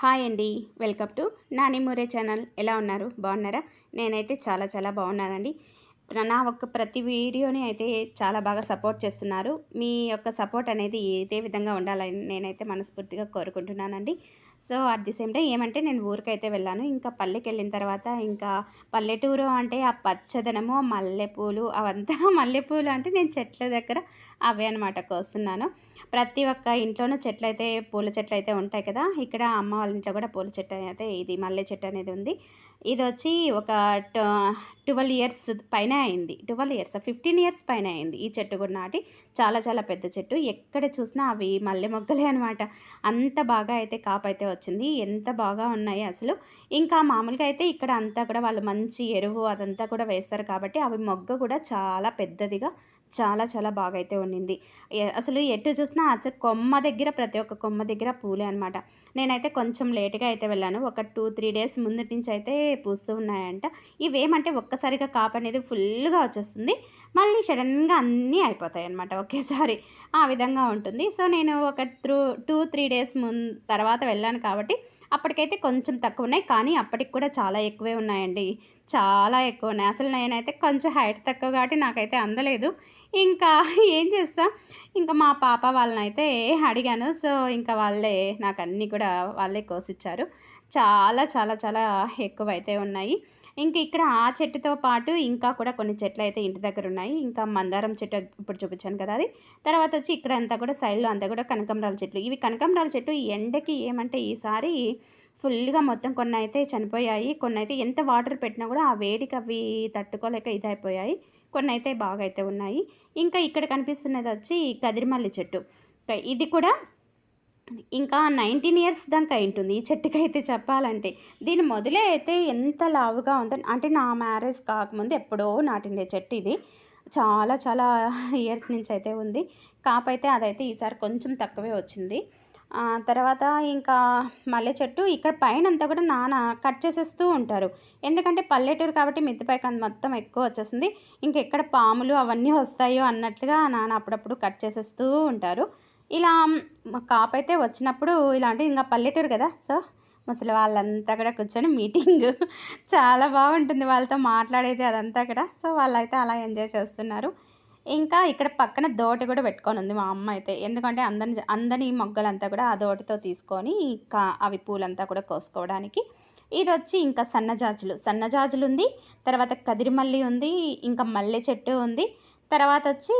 Hi అండి welcome to Nani Moore channel. ఎలా ఉన్నారు? బాగున్నారా? నేనైతే చాలా చాలా బాగున్నానండి. నా ఒక్క ప్రతి వీడియోని అయితే చాలా బాగా సపోర్ట్ చేస్తున్నారు. మీ యొక్క సపోర్ట్ అనేది ఇదే విధంగా ఉండాలని నేనైతే మనస్ఫూర్తిగా కోరుకుంటున్నానండి. So at the same time ఏమంటే నేను ఊరికైతే వెళ్ళాను. ఇంకా పల్లెకి వెళ్ళిన తర్వాత ఇంకా పల్లెటూరు అంటే ఆ పచ్చదనము ఆ మల్లెపూలు అవంతా మల్లెపూలు అంటే నేను చెట్ల దగ్గర అవే అనమాట కోస్తున్నాను. ప్రతి ఒక్క ఇంట్లోనూ చెట్లు అయితే పూల చెట్లు అయితే ఉంటాయి కదా ఇక్కడ అమ్మ వాళ్ళ ఇంట్లో కూడా పూల చెట్టు అయితే ఇది మల్లె చెట్టు అనేది ఉంది. ఇది వచ్చి ఒక ట్వెల్వ్ ఇయర్స్ పైన అయింది. ట్వెల్వ్ ఇయర్స్ ఫిఫ్టీన్ ఇయర్స్ పైన అయింది. ఈ చెట్టు కూడా నాటి చాలా చాలా పెద్ద చెట్టు. ఎక్కడ చూసినా అవి మల్లె మొగ్గలే అనమాట అంత బాగా అయితే కాపు అయితే వచ్చింది. ఎంత బాగా ఉన్నాయి అసలు. ఇంకా మామూలుగా అయితే ఇక్కడ అంతా కూడా వాళ్ళు మంచి ఎరువు అదంతా కూడా వేస్తారు కాబట్టి అవి మొగ్గ కూడా చాలా పెద్దదిగా చాలా చాలా బాగా అయితే ఉండింది అసలు ఎటు చూసినా అసలు కొమ్మ దగ్గర ప్రతి ఒక్క కొమ్మ దగ్గర పూలే అనమాట నేనైతే కొంచెం లేట్గా అయితే వెళ్ళాను. ఒక టూ త్రీ డేస్ ముందు నుంచి అయితే పూస్తూ ఉన్నాయంట. ఇవేమంటే ఒక్కసారిగా కాపు అనేది ఫుల్గా వచ్చేస్తుంది. మళ్ళీ సడన్గా అన్నీ అయిపోతాయి అనమాట ఒకేసారి. ఆ విధంగా ఉంటుంది. సో నేను ఒక త్రూ టూ త్రీ డేస్ ముందు తర్వాత వెళ్ళాను కాబట్టి అప్పటికైతే కొంచెం తక్కువ ఉన్నాయి. కానీ అప్పటికి కూడా చాలా ఎక్కువే ఉన్నాయండి. చాలా ఎక్కువ ఉన్నాయి. అసలు నేనైతే కొంచెం హైట్ తక్కువ కాబట్టి నాకైతే అందలేదు. ఇంకా ఏం చేస్తా? ఇంకా మా పాప వాళ్ళని అయితే అడిగాను. సో ఇంకా వాళ్ళే నాకు అన్నీ కూడా వాళ్ళే కోసిచ్చారు. చాలా చాలా చాలా ఎక్కువ అయితే ఉన్నాయి. ఇంక ఇక్కడ ఆ చెట్టుతో పాటు ఇంకా కూడా కొన్ని చెట్లు అయితే ఇంటి దగ్గర ఉన్నాయి. ఇంకా మందారం చెట్టు ఇప్పుడు చూపించాను కదా అది. తర్వాత వచ్చి ఇక్కడ అంతా కూడా సైడ్లో అంతా కూడా కనకంబరాల చెట్లు. ఇవి కనకంబరాల చెట్టు ఎండకి ఏమంటే ఈసారి ఫుల్గా మొత్తం కొన్ని అయితే చనిపోయాయి. కొన్ని అయితే ఎంత వాటర్ పెట్టినా కూడా ఆ వేడికి అవి తట్టుకోలేక ఇదైపోయాయి. కొన్ని అయితే బాగా అయితే ఉన్నాయి. ఇంకా ఇక్కడ కనిపిస్తున్నది వచ్చి కదిరిమల్లి చెట్టు. ఇది కూడా ఇంకా నైన్టీన్ ఇయర్స్ దాకా ఉంటుంది ఈ చెట్టుకి అయితే చెప్పాలంటే దీని మొదలే అయితే ఎంత లావుగా ఉందో అంటే నా మ్యారేజ్ కాకముందు ఎప్పుడో నాటిండే చెట్టు ఇది. చాలా చాలా ఇయర్స్ నుంచి అయితే ఉంది. కాపైతే అదైతే ఈసారి కొంచెం తక్కువే వచ్చింది. తర్వాత ఇంకా మల్లె చెట్టు ఇక్కడ పైన అంతా కూడా నాన్న కట్ చేసేస్తూ ఉంటారు. ఎందుకంటే పల్లెటూరు కాబట్టి మిద్దెపైకి మొత్తం ఎక్కువ వచ్చేసింది ఇంకెక్కడ పాములు అవన్నీ వస్తాయో అన్నట్లుగా నాన్న అప్పుడప్పుడు కట్ చేసేస్తూ ఉంటారు. ఇలా కాపైతే వచ్చినప్పుడు ఇలాంటి ఇంకా పల్లెటూరు కదా సో ముసలి వాళ్ళంతా కూడా కూర్చొని మీటింగ్. చాలా బాగుంటుంది వాళ్ళతో మాట్లాడేది అదంతా కూడా. సో వాళ్ళైతే అలా ఎంజాయ్ చేస్తున్నారు. ఇంకా ఇక్కడ పక్కన దోటి కూడా పెట్టుకొని ఉంది మా అమ్మ అయితే. ఎందుకంటే అందని అందని మొగ్గలంతా కూడా ఆ దోటితో తీసుకొని కా అవి పూలంతా కూడా కోసుకోవడానికి. ఇది వచ్చి ఇంకా సన్నజాజులు సన్నజాజులు ఉంది తర్వాత కదిరిమల్లి ఉంది ఇంకా మల్లె చెట్టు ఉంది. తర్వాత వచ్చి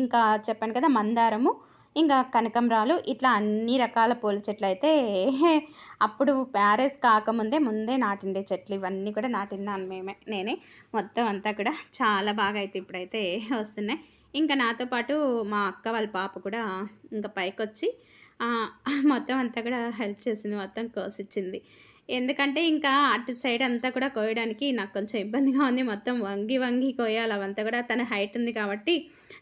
ఇంకా చెప్పాను కదా మందారము. ఇంకా కనకంబరాలు ఇట్లా అన్ని రకాల పూల చెట్లు అయితే అప్పుడు మ్యారేజ్ కాకముందే ముందే నాటిండే చెట్లు. ఇవన్నీ కూడా నాటిన్నాను మేమే నేనే. మొత్తం అంతా కూడా చాలా బాగా అయితే ఇప్పుడైతే వస్తున్నాయి. ఇంకా నాతో పాటు మా అక్క వాళ్ళ పాప కూడా ఇంకా పైకి వచ్చి మొత్తం అంతా కూడా హెల్ప్ చేసింది మొత్తం కోసిచ్చింది. ఎందుకంటే ఇంకా అటు సైడ్ అంతా కూడా కోయడానికి నాకు కొంచెం ఇబ్బందిగా ఉంది. మొత్తం వంగి వంగి కోయాలి అవంతా కూడా తన హైట్ ఉంది కాబట్టి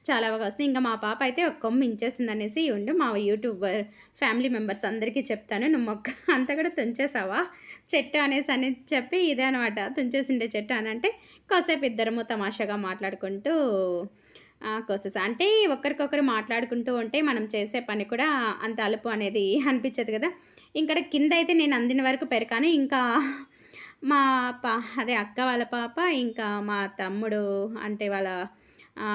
చాలా బాగా వస్తుంది. ఇంకా మా పాప అయితే ఒక కొమ్మ ఇంచేసింది అనేసి ఉండి మా యూట్యూబర్ ఫ్యామిలీ మెంబర్స్ అందరికీ చెప్తాను. నువ్వు మొక్క అంతా కూడా తుంచేసావా? చెట్టు అనేసి అని చెప్పి ఇదే అనమాట. తుంచేసిండే చెట్టు అని అంటే కాసేపు ఇద్దరము తమాషాగా మాట్లాడుకుంటూ కోసేసా. అంటే ఒకరికొకరు మాట్లాడుకుంటూ ఉంటే మనం చేసే పని కూడా అంత అలుపు అనేది అనిపించదు కదా. ఇంకా కింద అయితే నేను అందిన వరకు పెరకాను. ఇంకా మా పా అదే అక్క వాళ్ళ పాప ఇంకా మా తమ్ముడు అంటే వాళ్ళ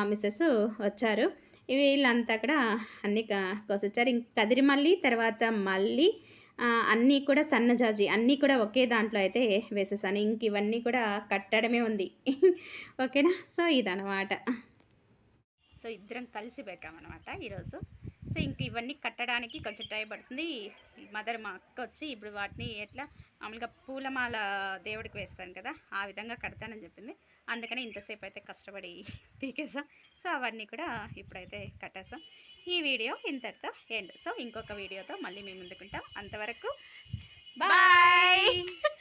మిస్సెస్ వచ్చారు. వీళ్ళంతా కూడా అన్నీ కోసొచ్చారు. ఇంక కదిరి మళ్ళీ తర్వాత మళ్ళీ అన్నీ కూడా సన్నజాజి అన్నీ కూడా ఒకే దాంట్లో అయితే వేసేసాను. ఇంక ఇవన్నీ కూడా కట్టడమే ఉంది. ఓకేనా? సో ఇదనమాట సో ఇద్దరం కలిసి పెట్టామన్నమాట ఈరోజు. సో ఇంక ఇవన్నీ కట్టడానికి కొంచెం టైం పడుతుంది. మదర్ మా అక్క వచ్చి ఇప్పుడు వాటిని ఎట్లా మామూలుగా పూలమాల దేవుడికి వేస్తాను కదా ఆ విధంగా కడతానని చెప్పింది. అందుకని ఇంతసేపు అయితే కష్టపడి పీకేసాం సో అవన్నీ కూడా ఇప్పుడైతే కట్టేసాం ఈ వీడియో ఇంతటితో ఎండ్. సో ఇంకొక వీడియోతో మళ్ళీ మేము ముందుకుంటాం. అంతవరకు బాయ్.